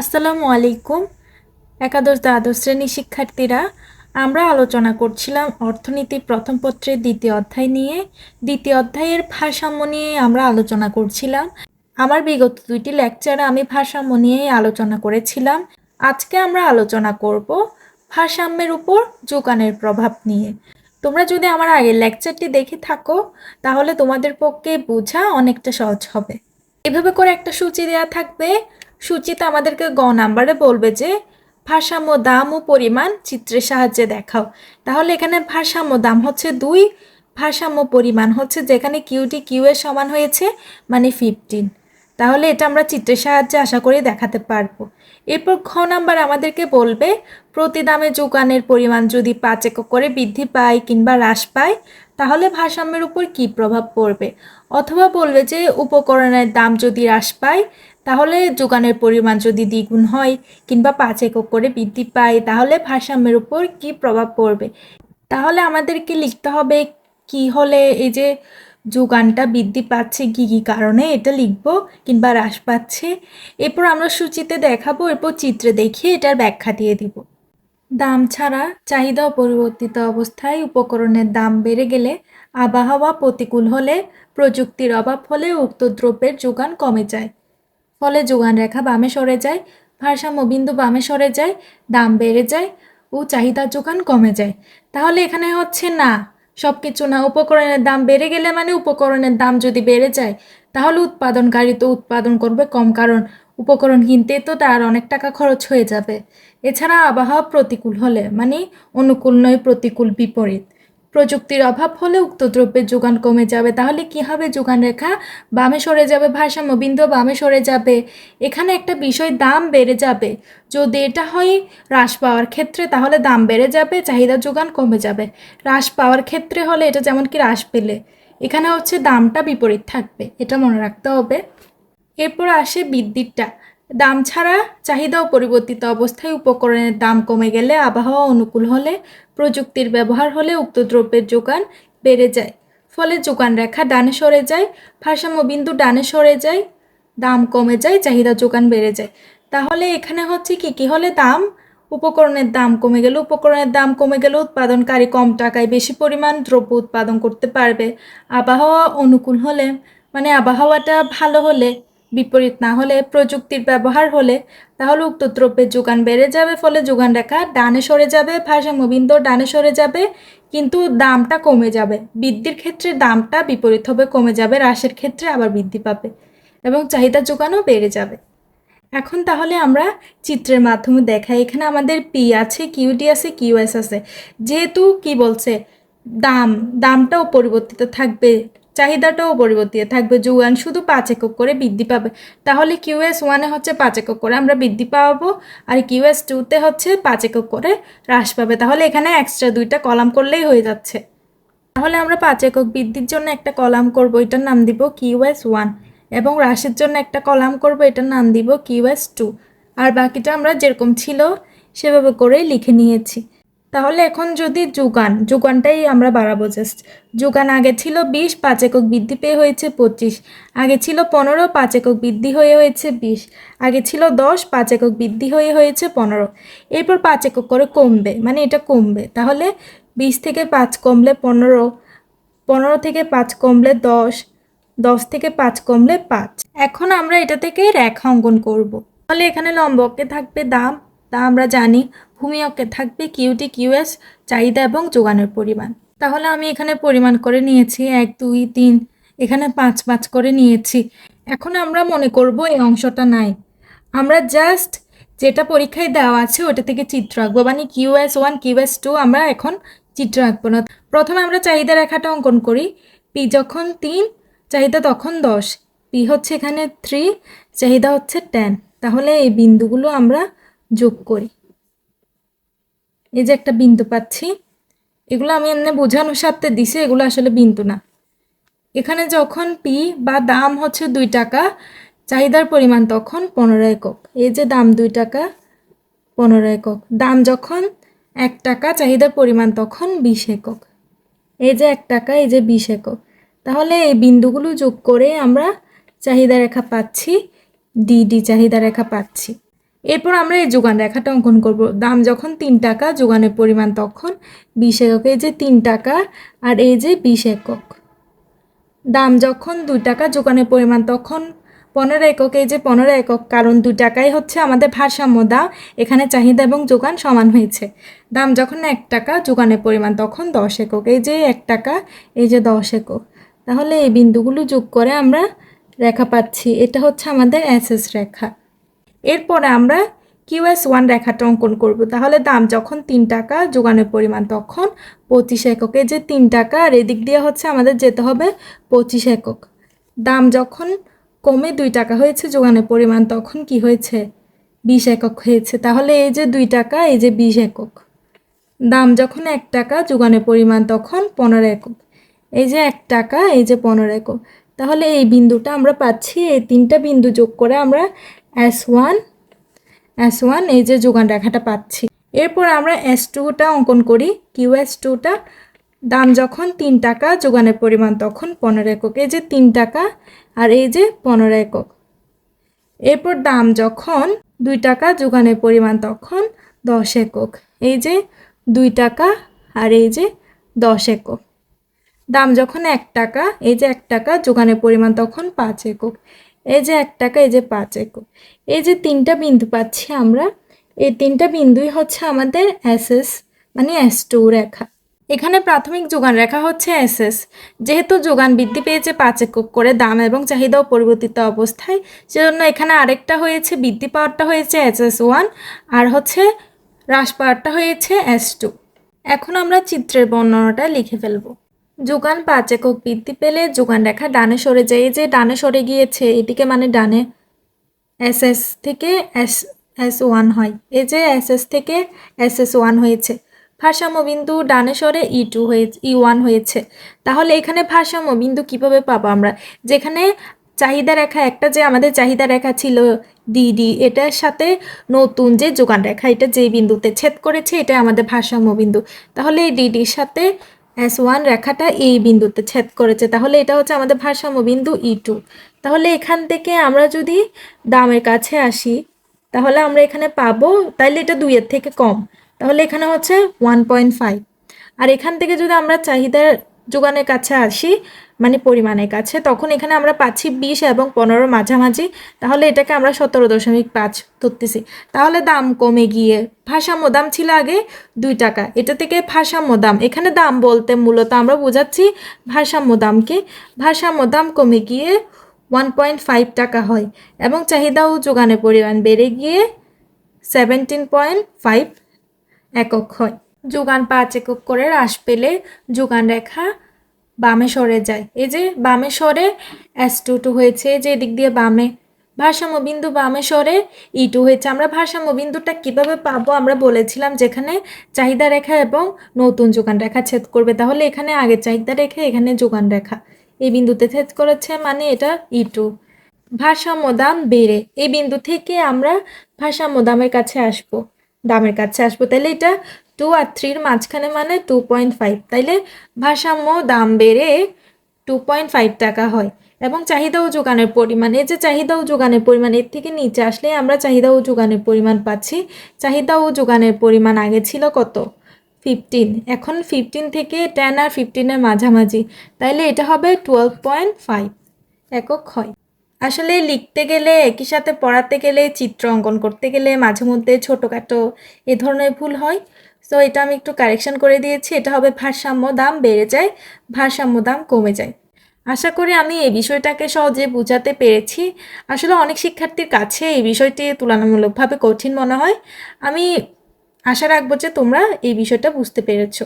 আসসালামু আলাইকুম, একাদশ দ্বাদশ শ্রেণির শিক্ষার্থীরা। আমরা আলোচনা করছিলাম অর্থনীতির প্রথম পত্রের দ্বিতীয় অধ্যায় নিয়ে। দ্বিতীয় অধ্যায়ের ভারসাম্য নিয়ে আমরা আলোচনা করছিলাম। আমার বিগত দুইটি লেকচারে আমি ভারসাম্য নিয়েই আলোচনা করেছিলাম। আজকে আমরা আলোচনা করব ভারসাম্যের উপর যোগানের প্রভাব নিয়ে। তোমরা যদি আমার আগের লেকচারটি দেখে থাকো, তাহলে তোমাদের পক্ষে বোঝা অনেকটা সহজ হবে। এভাবে করে একটা সূচি দেওয়া থাকবে সূচিতে আমাদেরকে গ নাম্বারে বলবে যে, ভারসাম্য, দাম ও পরিমাণ চিত্রের সাহায্যে দেখাও। তাহলে এখানে ভারসাম্য, দাম হচ্ছে দুই, ভারসাম্য, পরিমাণ হচ্ছে যেখানে কিউটি কিউ এর সমান হয়েছে মানে ফিফটিন তাহলে এটা আমরা চিত্রের সাহায্যে আশা করি দেখাতে পারব। এরপর খ নাম্বার আমাদেরকে বলবে, প্রতি দামে যোগানের পরিমাণ যদি পাঁচ একক করে বৃদ্ধি পায় কিংবা হ্রাস পায় তাহলে ভারসাম্যের উপর কী প্রভাব পড়বে? অথবা বলবে যে, উপকরণের দাম যদি হ্রাস পায়, তাহলে যোগানের পরিমাণ যদি দ্বিগুণ হয় কিংবা পাঁচ একক করে বৃদ্ধি পায়, তাহলে ভারসাম্যের উপর কী প্রভাব পড়বে? তাহলে আমাদেরকে লিখতে হবে কি হলে এই যে যোগানটা বৃদ্ধি পাচ্ছে, কী কী কারণে এটা লিখব কিংবা হ্রাস পাচ্ছে। এরপর আমরা সূচিতে দেখাবো, এরপর চিত্রে দেখিয়ে এটার ব্যাখ্যা দিয়ে দিব। দাম ছাড়া চাহিদা পরিবর্তিত অবস্থায় উপকরণের দাম বেড়ে গেলে আবহাওয়া প্রতিকূল হলে প্রযুক্তির অভাব হলে উক্ত দ্রব্যের যোগান কমে যায়। ফলে যোগান রেখা বামে সরে যায়, ভারসাম্য বিন্দু বামে সরে যায়, দাম বেড়ে যায় ও চাহিদার যোগান কমে যায়। তাহলে এখানে হচ্ছে না সব কিছু না, উপকরণের দাম বেড়ে গেলে মানে উপকরণের দাম যদি বেড়ে যায়, তাহলে উৎপাদনকারী তো উৎপাদন করবে কম, কারণ উপকরণ কিনতে তো তার অনেক টাকা খরচ হয়ে যাবে। এছাড়া আবহাওয়া প্রতিকূল হলে মানে অনুকূল নয়, প্রতিকূল বিপরীত। প্রযুক্তির অভাব হলে উক্ত দ্রব্যের যোগান কমে যাবে। তাহলে কি হবে? যোগান রেখা বামে সরে যাবে, ভারসাম্য বিন্দু বামে সরে যাবে। এখানে একটা বিষয়, দাম বেড়ে যাবে। যদি এটা হয় হ্রাস পাওয়ার ক্ষেত্রে, তাহলে দাম বেড়ে যাবে চাহিদা যোগান কমে যাবে। হ্রাস পাওয়ার ক্ষেত্রে হলে এটা যেমন কি হ্রাস পেলে। এখানে হচ্ছে দামটা বিপরীত থাকবে, এটা মনে রাখতে হবে। এরপর আসে বিদ্যুৎটা। দাম ছাড়া চাহিদাও পরিবর্তিত অবস্থায় উপকরণের দাম কমে গেলে আবহাওয়া অনুকূল হলে, প্রযুক্তির ব্যবহার হলে উক্ত দ্রব্যের যোগান বেড়ে যায়। ফলে যোগান রেখা ডানে সরে যায়, ভারসাম্য বিন্দু ডানে সরে যায়, দাম কমে যায়, চাহিদা যোগান বেড়ে যায়। তাহলে এখানে হচ্ছে কি কি হলে দাম? উপকরণের দাম কমে গেলে উপকরণের দাম কমে গেলে উৎপাদনকারী কম টাকায় বেশি পরিমাণ দ্রব্য উৎপাদন করতে পারবে। আবহাওয়া অনুকূল হলে মানে আবহাওয়াটা ভালো হলে বিপরীত না হলে প্রযুক্তির ব্যবহার হলে, তাহলে উক্ত দ্রব্যের যোগান বেড়ে যাবে, ফলে যোগান রেখা ডানে সরে যাবে, ভারসাম্য বিন্দু ডানে সরে যাবে, কিন্তু দামটা কমে যাবে। বৃদ্ধির ক্ষেত্রে দামটা বিপরীত হবে, কমে যাবে, হ্রাসের ক্ষেত্রে আবার বৃদ্ধি পাবে এবং চাহিদা যোগানও বেড়ে যাবে। এখন তাহলে আমরা চিত্রের মাধ্যমে দেখাই। এখানে আমাদের পি আছে কিউডি আছে কিউএস আছে। যেহেতু কি বলছে? দাম, দামটাও পরিবর্তিত থাকবে। চাহিদাটাও পরিবর্তিত থাকবে। যোগান শুধু পাঁচ একক করে বৃদ্ধি পাবে। তাহলে কিউএস ওয়ানে হচ্ছে পাঁচ একক করে আমরা বৃদ্ধি পাবো আর কিউএস টুতে হচ্ছে পাঁচ একক করে হ্রাস পাবে। তাহলে এখানে এক্সট্রা দুইটা কলাম করলেই হয়ে যাচ্ছে। তাহলে আমরা পাঁচ একক বৃদ্ধির জন্য একটা কলাম করব, এটার নাম দিব কিউএস ওয়ান এবং হ্রাসের জন্য একটা কলাম করব, এটার নাম দিব কিউএস টু। আর বাকিটা আমরা যেরকম ছিল সেভাবে করেই লিখে নিয়েছি। তাহলে এখন যদি যোগান, যোগানটাই আমরা বাড়াবো জাস্ট যোগান আগে ছিল বিশ, পাঁচ একক বৃদ্ধি পেয়ে হয়েছে পঁচিশ। আগে ছিল পনেরো, পাঁচ একক বৃদ্ধি হয়ে হয়েছে বিশ। আগে ছিল দশ, পাঁচ একক বৃদ্ধি হয়ে হয়েছে পনেরো। এরপর পাঁচ একক করে কমবে মানে এটা কমবে। তাহলে বিশ থেকে পাঁচ কমলে পনেরো পনেরো থেকে পাঁচ কমলে দশ দশ থেকে পাঁচ কমলে পাঁচ। এখন আমরা এটা থেকে রেখা অঙ্কন করব। তাহলে এখানে লম্বকে থাকবে দাম তা আমরা জানি। ভূমিয়কে থাকবে কিউটি, কিউএস, চাহিদা এবং যোগানের পরিমাণ। তাহলে আমি এখানে পরিমাণ করে নিয়েছি। এক, দুই, তিন, এখানে পাঁচ পাঁচ করে নিয়েছি। এখন আমরা মনে করব এই অংশটা নাই। আমরা জাস্ট যেটা পরীক্ষায় দেওয়া আছে ওটা থেকে চিত্র আঁকবো। মানে কিউএস ওয়ান, কিউএস টু আমরা এখন চিত্র আঁকবো না। প্রথমে আমরা চাহিদা রেখাটা অঙ্কন করি। পি যখন তিন, চাহিদা তখন দশ। পি হচ্ছে এখানে থ্রি চাহিদা হচ্ছে টেন তাহলে এই বিন্দুগুলো আমরা যোগ করি। এই যে একটা বিন্দু পাচ্ছি, এগুলো আমি এমনি বোঝানোর সাথে দিছি, এগুলো আসলে বিন্দু না। এখানে যখন পি বা দাম হচ্ছে দুই টাকা, চাহিদার পরিমাণ তখন পনেরো একক। এই যে দাম দুই টাকা, পনেরো একক। দাম যখন এক টাকা, চাহিদার পরিমাণ তখন বিশ একক। এই যে এক টাকা, এই যে বিশ একক। তাহলে এই বিন্দুগুলো যোগ করে আমরা চাহিদা রেখা পাচ্ছি ডি ডি চাহিদা রেখা পাচ্ছি। এরপর আমরা এই যোগান রেখাটা অঙ্কন করব। দাম যখন তিন টাকা, যোগানের পরিমাণ তখন বিশ একক। এই যে তিন টাকা আর এই যে বিশ একক। দাম যখন দুই টাকা, যোগানের পরিমাণ তখন পনেরো একক। এই যে পনেরো একক, কারণ দুই টাকাই হচ্ছে আমাদের ভারসাম্য। দাম এখানে চাহিদা এবং যোগান সমান হয়েছে। দাম যখন এক টাকা, যোগানের পরিমাণ তখন দশ একক। এই যে এক টাকা, এই যে দশ একক। তাহলে এই বিন্দুগুলো যোগ করে আমরা রেখা পাচ্ছি। এটা হচ্ছে আমাদের এসএস রেখা। এরপরে আমরা কিউএস ওয়ান রেখাটা অঙ্কন করব। তাহলে দাম যখন তিন টাকা, যোগানের পরিমাণ তখন পঁচিশ একক। যে তিন টাকা, আর এদিক দিয়ে হচ্ছে আমাদের যেতে হবে পঁচিশ একক। দাম যখন কমে দুই টাকা হয়েছে, যোগানের পরিমাণ তখন কি হয়েছে? বিশ একক হয়েছে। তাহলে এই যে দুই টাকা, এই যে বিশ একক। দাম যখন এক টাকা, যোগানের পরিমাণ তখন পনেরো একক। এই যে এক টাকা, এই যে পনেরো একক। তাহলে এই বিন্দুটা আমরা পাচ্ছি, এই তিনটা বিন্দু যোগ করে আমরা এস ওয়ান এস ওয়ান এই যে যোগান রেখাটা পাচ্ছি। এরপর আমরা এস টুটা অঙ্কন করি কিউ এস টুটা দাম যখন তিন টাকা, যোগানের পরিমাণ তখন পনেরো একক, এই যে তিন টাকা আর এই যে পনেরো একক। এরপর দাম যখন দুই টাকা, যোগানের পরিমাণ তখন দশ একক, এই যে দুই টাকা আর এই যে দশ একক। দাম যখন এক টাকা, এই যে এক টাকা, যোগানের পরিমাণ তখন পাঁচ একক। এই যে এক টাকা, এই যে পাঁচ একক। এই যে তিনটা বিন্দু পাচ্ছি আমরা, এই তিনটা বিন্দুই হচ্ছে আমাদের এসএস মানে এস টু রেখা। এখানে প্রাথমিক যোগান রেখা হচ্ছে এসএস যেহেতু যোগান বৃদ্ধি পেয়েছে পাঁচ একক করে দাম এবং চাহিদাও পরিবর্তিত অবস্থায়, সেজন্য এখানে আরেকটা হয়েছে, বৃদ্ধি পাওয়ারটা হয়েছে এসএস ওয়ান আর হচ্ছে হ্রাস পাওয়ারটা হয়েছে এস টু এখন আমরা চিত্রের বর্ণনাটা লিখে ফেলব। যোগান পাঁচ একক বৃদ্ধি পেলে যোগান রেখা ডানে সরে যায়। এই যে ডানে সরে গিয়েছে, এটিকে মানে ডানে এস এস থেকে এস এস ওয়ান হয়। এই যে এস এস থেকে এস এস ওয়ান হয়েছে। ভারসাম্য বিন্দু ডানে সরে ই টু হয়েছে ই ওয়ান হয়েছে। তাহলে এখানে ভারসাম্য বিন্দু কীভাবে পাবো আমরা? যেখানে চাহিদা রেখা, একটা যে আমাদের চাহিদা রেখা ছিল ডিডি এটার সাথে নতুন যে যোগান রেখা, এটা যে বিন্দুতে ছেদ করেছে এটা আমাদের ভারসাম্য বিন্দু। তাহলে এই ডিডির সাথে এস ওয়ান রেখাটা এই বিন্দুতে ছেদ করেছে। তাহলে এটা হচ্ছে আমাদের ভারসাম্য বিন্দু ই টু তাহলে এখান থেকে আমরা যদি দামের কাছে আসি, তাহলে আমরা এখানে পাবো তাহলে এটা দুইয়ের থেকে কম। তাহলে এখানে হচ্ছে ওয়ান পয়েন্ট ফাইভ আর এখান থেকে যদি আমরা চাহিদার যোগানের কাছে আসি মানে পরিমাণের কাছে, তখন এখানে আমরা পাচ্ছি বিশ এবং পনেরো মাঝামাঝি, তাহলে এটাকে আমরা সতেরো দশমিক পাঁচ ধরতেছি। তাহলে দাম কমে গিয়ে, ভারসাম্য দাম ছিল আগে দুই টাকা, এটা থেকে ভারসাম্য দাম, এখানে দাম বলতে মূলত আমরা বোঝাচ্ছি ভারসাম্য দামকে, ভারসাম্য দাম কমে গিয়ে ওয়ান পয়েন্ট ফাইভ টাকা হয়, এবং চাহিদা ও যোগানের পরিমাণ বেড়ে গিয়ে সেভেন্টিন পয়েন্ট ফাইভ একক হয়। যোগান পাঁচ একক করে হ্রাস পেলে যোগান রেখা বামে সরে যায়। এই যে বামে সরে এস টু টু হয়েছে, এই যে এদিক দিয়ে বামে। ভারসাম্য বিন্দু বামে সরে ই টু হয়েছে। আমরা ভারসাম্য বিন্দুটা কীভাবে পাবো? আমরা বলেছিলাম যেখানে চাহিদা রেখা এবং নতুন যোগান রেখা ছেদ করবে। তাহলে এখানে আগে চাহিদা রেখা এখানে যোগান রেখা। এই বিন্দুতে ছেদ করেছে মানে এটা ই টু ভারসাম্য দাম বেড়ে। এই বিন্দু থেকে আমরা ভারসাম্য দামের কাছে আসব। দামের কাছে আসব। তাহলে এটা টু আর থ্রির মাঝখানে মানে টু পয়েন্ট ফাইভ তাইলে ভারসাম্য দাম বেড়ে টু পয়েন্ট ফাইভ টাকা হয়। এবং চাহিদা ও যোগানের পরিমাণ, এই যে চাহিদা ও যোগানের পরিমাণ, এর থেকে নিচে আসলে আমরা চাহিদা ও যোগানের পরিমাণ পাচ্ছি। চাহিদা ও যোগানের পরিমাণ আগে ছিল কত? ফিফটিন এখন ফিফটিন থেকে টেন আর ফিফটিনের মাঝামাঝি। তাইলে এটা হবে টুয়েলভ পয়েন্ট ফাইভ একক হয়। আসলে লিখতে গেলে একই সাথে পড়াতে গেলে চিত্র অঙ্কন করতে গেলে মাঝে মধ্যে ছোটোখাটো এ ধরনের ভুল হয়। সো এটা আমি একটু কারেকশন করে দিয়েছি। এটা হবে ভারসাম্য দাম বেড়ে যায়, ভারসাম্য দাম কমে যায়। আশা করি আমি এই বিষয়টাকে সহজে বোঝাতে পেরেছি। আসলে অনেক শিক্ষার্থীর কাছে এই বিষয়টি তুলনামূলকভাবে কঠিন মনে হয়। আমি আশা রাখব যে তোমরা এই বিষয়টা বুঝতে পেরেছ।